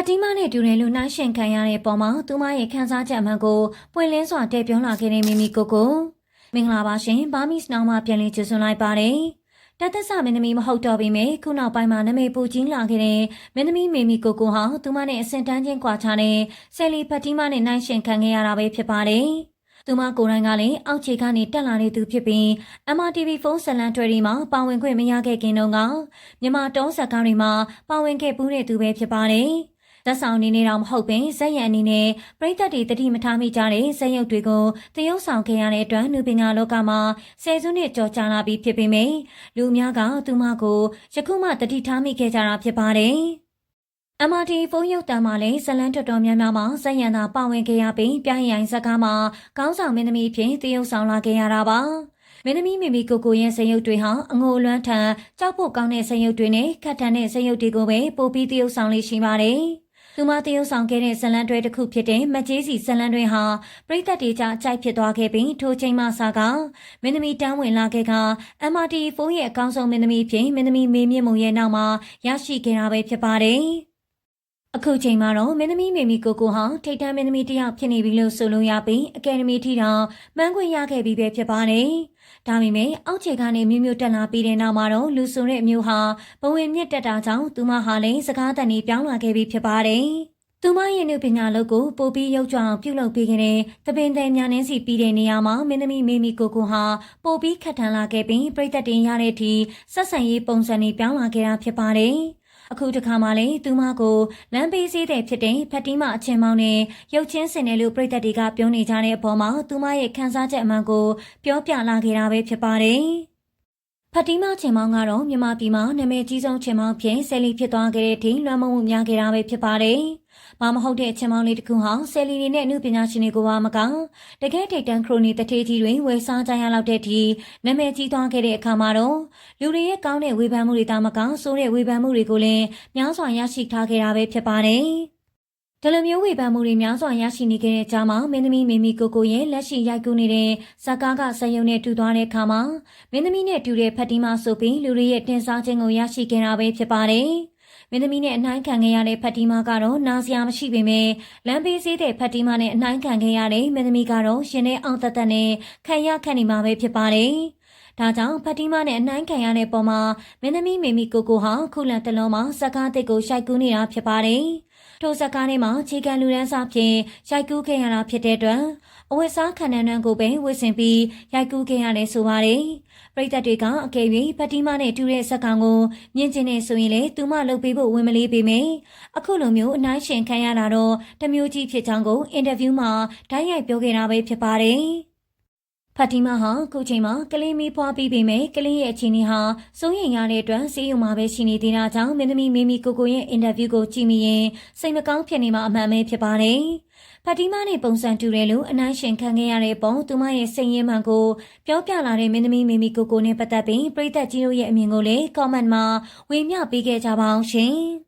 ဖတီမာနဲ့တူတယ်လို့နှိုင်းရှင်ခံရတဲ့ပုံမှာသူမရဲ့ခံစားချက်အမှန်ကိုပွင့်လင်းစွာတည်ပြောလာခဲ့တဲ့မိမိကိုကိုမင်္ဂလာပါရှင်ဘာမီစ်နောင်မှပြန်လည်ကျေးဇူးလိုက်ပါတယ်တသက်ဆမင်းသမီးမဟုတ်တော့ပေမဲ့ခုနောက်ပိုင်းမှာနာမည်ပူကြီးလာခဲ့တဲ့မင်းသမီးမေမီကိုကိုဟာသူမနဲ့အစင်တန်းချင်းကွာခြားတဲ့ဆယ်လီဖတီမာနဲ့နှိုင်းရှင်ခံခဲ့ရတာပဲဖြစ်ပါတယ်သူမကိုယ်တိုင်ကလည်းအောက်ခြေကနေတက်လာတဲ့သူဖြစ်ပြီး MRTV ဖုန်းဇလန်တွေဒီမှာပါဝင်ခွင့်မရခဲ့ခင်တုန်းကမြန်မာတုံးဆက်ကားတွေမှာပါဝင်ခဲ့ပူးတဲ့သူပဲဖြစ်ပါတယ်။ သက်ဆောင်အနေနဲ့တော့မဟုတ်ပင်ဇက်ရံအနေနဲ့ပြည်သက်တွေတတိမထားမိကြတဲ့ဇက်ရုပ်တွေကိုတရုပ်ဆောင်ခဲ့ရတဲ့အတွက်လူပညာလောကမှာဆယ်စုနှစ်ကျော်ကြာလာပြီးဖြစ်ပေမယ့်လူအများကသူမကိုယခုမှတတိထားမိခဲ့ကြတာဖြစ်ပါတယ်။ MRT ဖုန်းရုပ်တံမှာလည်းဇလန်းတော်တော်များများမှာဇက်ရံသာပါဝင်ခဲ့ရပြီးပြိုင်ရိုင်ဇက်ကားမှာကောင်းဆောင်မင်းသမီးဖြစ်တရုပ်ဆောင်လာခဲ့ရတာပါမင်းသမီးမိမိကိုကိုရဲ့ဇက်ရုပ်တွေဟာအငိုအလွမ်းထန်ကြောက်ဖို့ကောင်းတဲ့ဇက်ရုပ်တွေနဲ့ခက်ထန်တဲ့ဇက်ရုပ်တွေကိုပဲပို့ပြီးတရုပ်ဆောင်လေးရှိပါတယ် သူမတရုပ်ဆောင်ခဲ့တဲ့ဇလန်တွဲတစ်ခုဖြစ်တဲ့မကျေးစီဇလန်တွဲဟာပြိသက်တေကြကြိုက်ဖြစ်သွားခဲ့ပြီးထိုချိန်မှစကမင်းသမီးတန်းဝင်လာခဲ့က MRT ဖုန်းရဲ့အကောင်းဆုံးမင်းသမီးဖြစ်မင်းသမီးမေမြင့်မုံရဲ့နောက်မှာရရှိခဲ့တာပဲဖြစ်ပါတယ်။ အခုချိန်မှာတော့မင်းသမီးမေမီကိုကိုဟာထိတ်တန်းမင်းသမီးတစ်ယောက်ဖြစ်နေပြီလို့ဆိုလို့ရပြီးအကယ်ဒမီထီတောင်မှန်းခွင့်ရခဲ့ပြီးပဲဖြစ်ပါတယ်။ဒါပေမဲ့အောက်ခြေကနေမြို့မြို့တက်လာပြီးတဲ့နောက်မှာတော့လူဆိုတဲ့အမျိုးဟာဘဝင်မြင့်တက်တာကြောင့်သူမဟာလည်းစကားတန်နေပြောင်းလာခဲ့ပြီးဖြစ်ပါတယ်။သူမရဲ့နုပညာလုပ်ကိုပိုပြီးရုပ်ကြွအောင်ပြုလုပ်ပေးခဲ့တဲ့တပင်တဲ့များနှင်းစီပြီးတဲ့နေရာမှာမင်းသမီးမေမီကိုကိုဟာပိုပြီးခက်ထန်လာခဲ့ပြီးပြိသက်တင်ရတဲ့အထိဆက်ဆံရေးပုံစံတွေပြောင်းလာခဲ့တာဖြစ်ပါတယ်။ အခုတခါမှလည်းသူမကိုလမ်းပေးစည်းတဲ့ဖြစ်တဲ့ဖတ်တီးမအချင်းမောင်းနဲ့ရုပ်ချင်းစင်တယ်လို့ပြည်သက်တွေကပြောနေကြတဲ့အပေါ်မှာသူမရဲ့ခန်းစားချက်အမှန်ကိုပြောပြလာခဲ့တာပဲဖြစ်ပါတယ်။ဖတ်တီးမချင်းမောင်းကတော့မြန်မာပြည်မှာနာမည်ကြီးဆုံးချင်းမောင်းဖြစ်ဆယ်လီဖြစ်သွားခဲ့တဲ့အထိလွှမ်းမိုးမှုများခဲ့တာပဲဖြစ်ပါတယ်။ ဘာမဟုတ်တဲ့ချင်းမောင်းလေးတစ်ခုဟာဆယ်လီနေနဲ့အမှုပညာရှင်တွေကိုပါမကတကယ်ထိတ်တန့်ခရိုနီတထေးကြီးတွေဝယ်စားကြရလောက်တဲ့အထိနာမည်ကြီးသွားခဲ့တဲ့အခါမှာတော့လူတွေရဲ့ကောင်းတဲ့ဝေဖန်မှုတွေတာမကဆိုးတဲ့ဝေဖန်မှုတွေကိုလည်းများစွာရရှိထားခဲ့တာပဲဖြစ်ပါတယ်။ဒီလိုမျိုးဝေဖန်မှုတွေများစွာရရှိနေခဲ့တဲ့ကြားမှာမင်းသမီးမေမီကိုကိုရဲ့လက်ရှိရိုက်ကူးနေတဲ့ဇာကားကစက်ရုံနဲ့တူသွားတဲ့အခါမှာမင်းသမီးနဲ့တူတဲ့ဖတ်တီမာဆိုပြီးလူတွေရဲ့တင်စားခြင်းကိုရရှိခဲ့တာပဲဖြစ်ပါတယ်။ မင်းသမီးနဲ့အနှိုင်းခံခဲ့ရတဲ့ဖတ်တီမာကတော့နာစရာမရှိပေမဲ့လမ်းပေးစည်းတဲ့ဖတ်တီမာနဲ့အနှိုင်းခံခဲ့ရတဲ့မင်းသမီးကတော့ရှင်တဲ့အောင်သက်သက်နဲ့ခံရခန့်နေမှာပဲဖြစ်ပါတယ်။ ဒါကြောင့်ဖတ်တီမာနဲ့အနှိုင်းခံရတဲ့ပုံမှာမင်းသမီးမေမီကိုကိုဟာခုလန်တလုံးမှာစကားတစ်ကိုရှိုက်ကူးနေတာဖြစ်ပါတယ်။ထိုစကားထဲမှာခြေကလူရန်စားဖြင့်ရိုက်ကူးခဲ့ရတာဖြစ်တဲ့အတွက်အဝတ်စားခန္ဓာနှံကိုပဲဝတ်ဆင်ပြီးရိုက်ကူးခဲ့ရတယ်ဆိုပါတယ်။ပရိသတ်တွေကအကယ်၍ဖတီမာနဲ့တူတဲ့ဇက်ကောင်ကိုမြင်ကျင်နေဆိုရင်လေသူမလုပ်ပေးဖို့ဝင်မလေးပေမယ်။အခုလိုမျိုးအနိုင်ရှင်ခံရတာတော့တမျိုးကြီးဖြစ်ချောင်းကိုအင်တာဗျူးမှာဓာတ်ရိုက်ပြောခဲ့တာပဲဖြစ်ပါတယ်။ ဖတ်တီမာဟာခုချိန်မှာကလေးမီးဖွားပြီးပေမဲ့ကလေးရဲ့အခြေအနေဟာစိုးရိမ်ရတဲ့အတွက်စီးရုံမှာပဲရှိနေသေးတာကြောင့်မင်းသမီးမေမီကိုကိုရဲ့အင်တာဗျူးကိုကြည့်မိရင်စိတ်မကောင်းဖြစ်နေမှာအမှန်ပဲဖြစ်ပါတယ်။ဖတ်တီမာနဲ့ပုံစံတူတယ်လို့အနိုင်ရှင်ခံခဲ့ရတဲ့ပုံသူမရဲ့စိတ်ရင်းမှန်ကိုပြောပြလာတဲ့မင်းသမီးမေမီကိုကိုနဲ့ပတ်သက်ပြီးပြည်သက်ကြီးတို့ရဲ့အမြင်ကိုလည်း comment မှာဝေမျှပေးခဲ့ကြပါအောင်ရှင်။